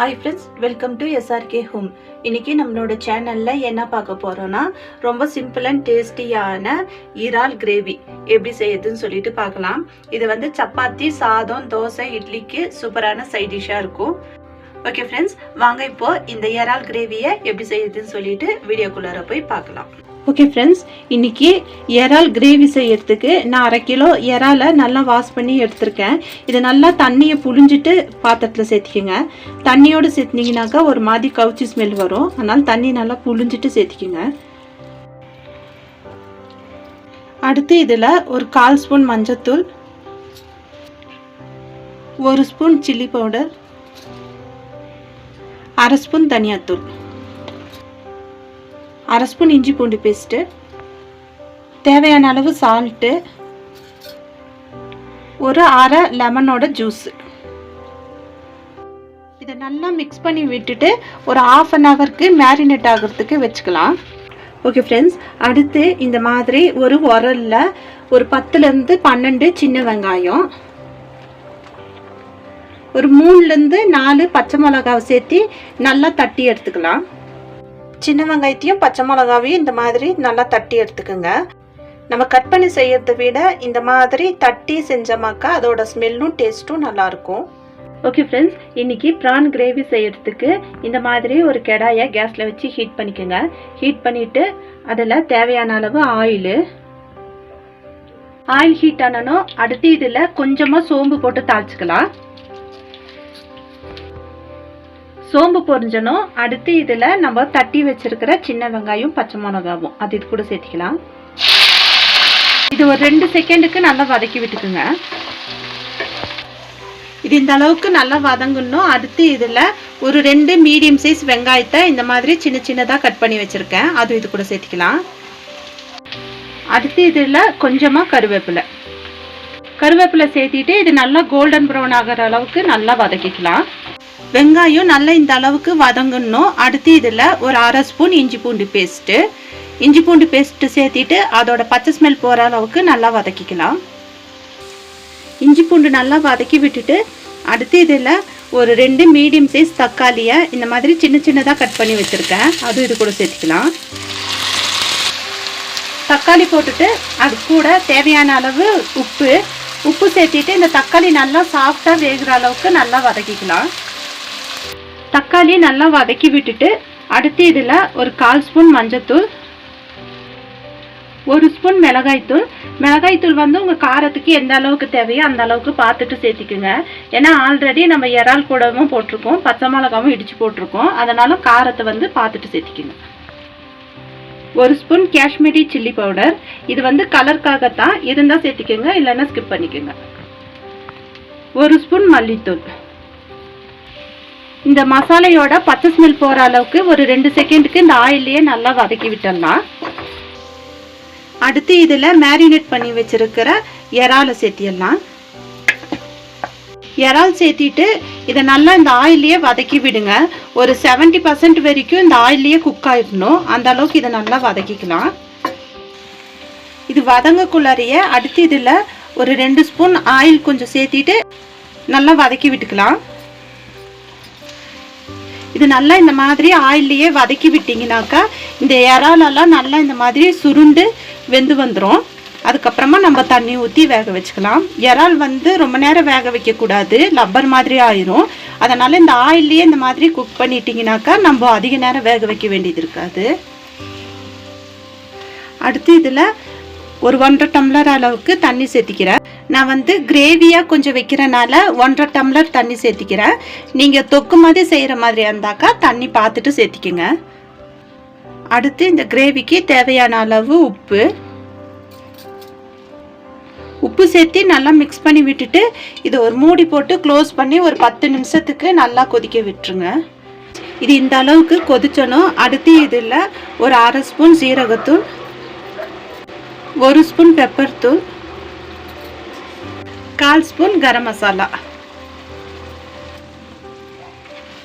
Hi friends welcome to SRK home இன்னைக்கு நம்மளோட சேனலில் என்ன பார்க்க போகிறோன்னா ரொம்ப சிம்பிள் அண்ட் டேஸ்டியான இறால் கிரேவி எப்படி செய்யுதுன்னு சொல்லிட்டு பார்க்கலாம். இது வந்து சப்பாத்தி சாதம் தோசை இட்லிக்கு சூப்பரான சைட் டிஷ்ஷாக இருக்கும். ஓகே ஃப்ரெண்ட்ஸ் வாங்க இப்போது இந்த இறால் கிரேவியை எப்படி செய்யுதுன்னு சொல்லிட்டு வீடியோக்குள்ளார போய் பார்க்கலாம். ஓகே ஃப்ரெண்ட்ஸ் இன்றைக்கி இறால் கிரேவி செய்யறதுக்கு நான் அரை கிலோ இறாலை நல்லா வாஷ் பண்ணி எடுத்திருக்கேன். இது நல்லா தண்ணியை புழிஞ்சிட்டு பாத்திரத்தில் சேர்த்திக்கோங்க. தண்ணியோடு சேர்த்துனீங்கனாக்கா ஒரு மாதிரி கவுச்சி ஸ்மெல் வரும். அதனால் தண்ணி நல்லா புழிஞ்சிட்டு சேர்த்திக்கோங்க. அடுத்து இதில் ஒரு கால் ஸ்பூன் மஞ்சத்தூள் ஒரு ஸ்பூன் சில்லி பவுடர் அரை ஸ்பூன் தனியாத்தூள். அரை ஸ்பூன் இஞ்சி பூண்டு பேஸ்ட்டு தேவையான அளவு சால்ட்டு ஒரு அரை லெமனோட ஜூஸு இதை நல்லா மிக்ஸ் பண்ணி விட்டுட்டு ஒரு ஆஃப் அன் ஹவருக்கு மேரினேட் ஆகிறதுக்கு வச்சுக்கலாம். ஓகே ஃப்ரெண்ட்ஸ் அடுத்து இந்த மாதிரி ஒரு உரல்ல ஒரு பத்துலேருந்து பன்னெண்டு சின்ன வெங்காயம் ஒரு மூணுலேருந்து நாலு பச்சை மிளகாவை சேர்த்து நல்லா தட்டி எடுத்துக்கலாம். சின்ன வெங்காயத்தையும் பச்சை மிளகாவையும் இந்த மாதிரி நல்லா தட்டி எடுத்துக்கோங்க. நம்ம கட் பண்ணி செய்யறதை விட இந்த மாதிரி தட்டி செஞ்சோமாக்கா அதோட ஸ்மெல்லும் டேஸ்ட்டும் நல்லாயிருக்கும். ஓகே ஃப்ரெண்ட்ஸ் இன்னைக்கு ப்ரான் கிரேவி செய்யறதுக்கு இந்த மாதிரி ஒரு கடாயை கேஸில் வச்சு ஹீட் பண்ணிக்கோங்க. ஹீட் பண்ணிவிட்டு அதில் தேவையான அளவு ஆயிலு ஆயில் ஹீட் ஆனனும் அடுத்து இதில் கொஞ்சமாக சோம்பு போட்டு தாளிச்சிக்கலாம். சோம்பு பொரிஞ்சனும் அடுத்து இதில் நம்ம தட்டி வச்சிருக்கிற சின்ன வெங்காயம் பச்சை மிளகாவும். அது இது கூட சேர்த்துக்கலாம். இது ஒரு ரெண்டு செகண்டுக்கு நல்லா வதக்கி விட்டுக்குங்க. இது இந்த அளவுக்கு நல்லா வதங்கணும். அடுத்து இதில் ஒரு ரெண்டு மீடியம் சைஸ் வெங்காயத்தை இந்த மாதிரி சின்ன சின்னதாக கட் பண்ணி வச்சுருக்கேன். அது இது கூட சேர்த்துக்கலாம். அடுத்து இதில் கொஞ்சமாக கருவேப்பிலை. கருவேப்பிலை சேர்த்திட்டு இது நல்லா கோல்டன் ப்ரௌன் ஆகிற அளவுக்கு நல்லா வதக்கிக்கலாம். வெங்காயம் நல்லா இந்த அளவுக்கு வதங்கணும். அடுத்து இதில் ஒரு அரை ஸ்பூன் இஞ்சி பூண்டு பேஸ்ட்டு இஞ்சி பூண்டு பேஸ்ட்டு சேர்த்திட்டு அதோட பச்சை ஸ்மெல் போகிற அளவுக்கு நல்லா வதக்கிக்கலாம். இஞ்சி பூண்டு நல்லா வதக்கி விட்டுட்டு அடுத்து இதில் ஒரு ரெண்டு மீடியம் சைஸ் தக்காளியை இந்த மாதிரி சின்ன சின்னதாக கட் பண்ணி வச்சுருக்கேன். அதுவும் இது கூட சேர்த்துக்கலாம். தக்காளி போட்டுட்டு அது கூட தேவையான அளவு உப்பு. உப்பு சேர்த்திட்டு இந்த தக்காளி நல்லா சாஃப்டாக வேகிற அளவுக்கு நல்லா வதக்கிக்கலாம். தக்காளி நல்லா வதக்கி விட்டுட்டு அடுத்து இதில் ஒரு கால் ஸ்பூன் மஞ்சத்தூள் ஒரு ஸ்பூன் மிளகாய்த்தூள். மிளகாய்த்தூள் வந்து உங்கள் காரத்துக்கு எந்த அளவுக்கு தேவையோ அந்த அளவுக்கு பார்த்துட்டு சேர்த்திக்குங்க. ஏன்னா ஆல்ரெடி நம்ம இறால் கூடவும் போட்டிருக்கோம் பச்சை மிளகாவும் இடித்து போட்டிருக்கோம். அதனால் காரத்தை வந்து பார்த்துட்டு சேர்த்திக்குங்க. ஒரு ஸ்பூன் காஷ்மீரி சில்லி பவுடர். இது வந்து கலருக்காகத்தான் இருந்தால் சேர்த்திக்கோங்க இல்லைன்னா ஸ்கிப் பண்ணிக்கோங்க. ஒரு ஸ்பூன் மல்லித்தூள். இந்த மசாலையோட பச்சை ஸ்மெல் போகிற அளவுக்கு ஒரு ரெண்டு செகண்டுக்கு இந்த ஆயிலையே நல்லா வதக்கி விட்டுடலாம். அடுத்து இதில் மேரினேட் பண்ணி வச்சிருக்கிற இறாலை சேர்த்திடலாம். இறால் சேர்த்திட்டு இதை நல்லா இந்த ஆயிலையே வதக்கி விடுங்க. ஒரு செவன்ட்டி பர்சன்ட் வரைக்கும் இந்த ஆயிலையே குக் ஆயிடணும். அந்த அளவுக்கு இதை நல்லா வதக்கிக்கலாம். இது வதங்கக்குள்ளாரையே அடுத்து இதில் ஒரு ரெண்டு ஸ்பூன் ஆயில் கொஞ்சம் சேர்த்திட்டு நல்லா வதக்கி விட்டுக்கலாம். இது நல்லா இந்த மாதிரி ஆயிலையே வதக்கி விட்டிங்கனாக்கா இந்த இறாலெல்லாம் நல்லா இந்த மாதிரி சுருண்டு வெந்து வந்துடும் அதுக்கப்புறமா நம்ம தண்ணி ஊற்றி வேக வச்சுக்கலாம். இறால் வந்து ரொம்ப நேரம் வேக வைக்கக்கூடாது. லப்பர் மாதிரி ஆயிரும். அதனால் இந்த ஆயிலையே இந்த மாதிரி குக் பண்ணிட்டிங்கனாக்கா நம்ம அதிக நேரம் வேக வைக்க வேண்டியது இருக்காது. அடுத்து இதில் ஒரு ஒன்றரை டம்ளர் அளவுக்கு தண்ணி சேர்த்திக்கிறேன். நான் வந்து கிரேவியாக கொஞ்சம் வைக்கிறனால ஒன்றரை டம்ளர் தண்ணி சேர்த்திக்கிறேன். நீங்கள் தொக்கு மாதிரி செய்கிற மாதிரி இருந்தாக்கா தண்ணி பார்த்துட்டு சேர்த்திக்கோங்க. அடுத்து இந்த கிரேவிக்கு தேவையான அளவு உப்பு. உப்பு சேர்த்து நல்லா மிக்ஸ் பண்ணி விட்டுட்டு இது ஒரு மூடி போட்டு க்ளோஸ் பண்ணி ஒரு பத்து நிமிஷத்துக்கு நல்லா கொதிக்க விட்டுருங்க. இது இந்த அளவுக்கு கொதிச்சணும். அடுத்து இதில் ஒரு அரை ஸ்பூன் சீரகத்தூள் ஒரு ஸ்பூன் பெப்பர் தூள் கால் ஸ்பூன் கரம் மசாலா.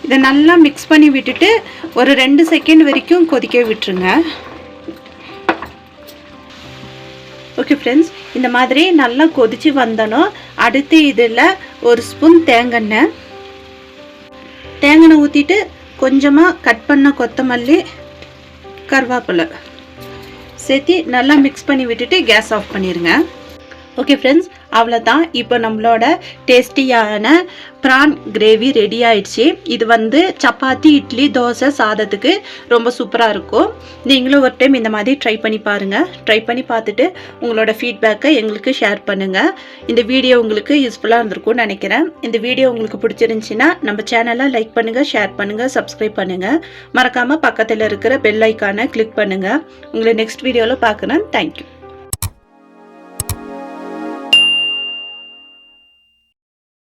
இதை நல்லா மிக்ஸ் பண்ணி விட்டுட்டு ஒரு ரெண்டு செகண்ட் வரைக்கும் கொதிக்க விட்டுருங்க. ஓகே ஃப்ரெண்ட்ஸ் இந்த மாதிரி நல்லா கொதிச்சு வந்தனும் அடுத்து இதில் ஒரு ஸ்பூன் தேங்காய் தேங்காய் ஊற்றிட்டு கொஞ்சமாக கட் பண்ண கொத்தமல்லி கருவேப்பிலை. சேர்த்து நல்லா மிக்ஸ் பண்ணி விட்டுட்டு கேஸ் ஆஃப் பண்ணிடுங்க ஓகே ஃப்ரெண்ட்ஸ் அவ்வளோதான் இப்போ நம்மளோட டேஸ்டியான ப்ரான் கிரேவி ரெடி ஆயிடுச்சு. இது வந்து சப்பாத்தி இட்லி தோசை சாதத்துக்கு ரொம்ப சூப்பராக இருக்கும். நீங்களும் ஒரு டைம் இந்த மாதிரி ட்ரை பண்ணி பாருங்கள் ட்ரை பண்ணி பார்த்துட்டு உங்களோட ஃபீட்பேக்கை எங்களுக்கு ஷேர் பண்ணுங்கள் இந்த வீடியோ உங்களுக்கு யூஸ்ஃபுல்லாக இருந்திருக்கும்னு நினைக்கிறேன். இந்த வீடியோ உங்களுக்கு பிடிச்சிருந்துச்சின்னா நம்ம சேனலை லைக் பண்ணுங்கள் ஷேர் பண்ணுங்கள் சப்ஸ்கிரைப் பண்ணுங்கள் மறக்காமல் பக்கத்தில் இருக்கிற பெல் ஐக்கானை கிளிக் பண்ணுங்கள் உங்களை நெக்ஸ்ட் வீடியோவில் பார்க்குறேன். தேங்க்யூ